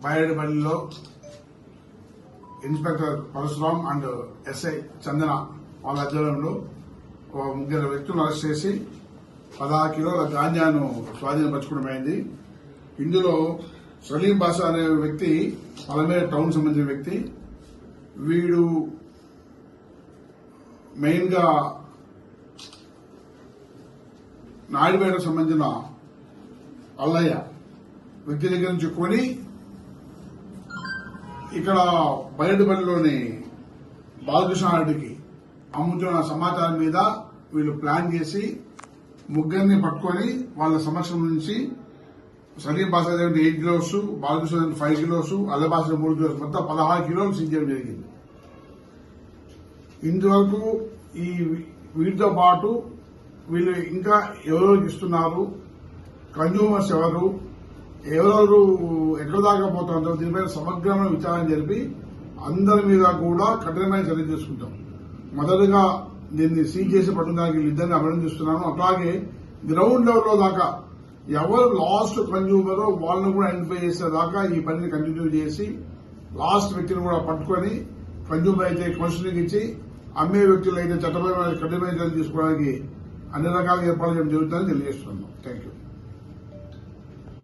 బయటపల్లిలో inspector Parashuram and SI Chandana వాళ్ళ ఆధ్వర్యంలో ఒక ముగ్గురు వ్యక్తులను అరెస్ట్ చేసి పదహారు కిలోల గాంజాను స్వాధీనపరచుకోవడమైంది ఇందులో సలీం బాషా అనే వ్యక్తి పలమేర టౌన్ సంబంధించిన వ్యక్తి వీడు మెయిన్గా నాయుడుపేటకు సంబంధించిన అల్లయ్య వ్యక్తి దగ్గర నుంచి కొని ఇక్కడ బయటపల్లిలోని బాలకృష్ణారెడ్డికి అమ్ముతున్న సమాచారం మీద వీళ్ళు ప్లాన్ చేసి ముగ్గురిని పట్టుకొని వాళ్ళ సమక్షం నుంచి సలీం బాసా దగ్గర eight kilos Balakrishna five kilos Allabasa మూడు కిలోస్ మొత్తం పదహారు కిలోలు సీజ్ జరిగింది. ఇంతవరకు ఈ వీటితో పాటు వీళ్ళు ఇంకా ఎవరు ఇస్తున్నారు? కన్జ్యూమర్స్ ఎవరు? ఎవరెవరు ఎక్కడ దాకా పోతుంటారో దీనిపై సమగ్రమైన విచారణ జరిపి అందరి మీద కూడా కఠినమైన చర్య తీసుకుంటాం. మొదటగా దీన్ని సీజ్ చేసి పట్టుకోవడానికి వీళ్ళిద్దరిని అభినందిస్తున్నాను. అట్లాగే గ్రౌండ్ లెవెల్లో దాకా ఎవరు లాస్ట్ కన్జ్యూమరో వాళ్ళని కూడా ఐడెంటిఫై చేసే దాకా ఈ పనిని కంటిన్యూ చేసి లాస్ట్ వ్యక్తిని కూడా పట్టుకొని కన్జ్యూమర్ అయితే కౌన్సిలింగ్ ఇచ్చి అమ్మే వ్యక్తులు అయితే చట్టపరమైన కఠినమైన చర్యలు తీసుకోవడానికి అన్ని రకాల ఏర్పాట్లు చేయడం జరుగుతుందని తెలియజేస్తున్నాం థ్యాంక్ యూ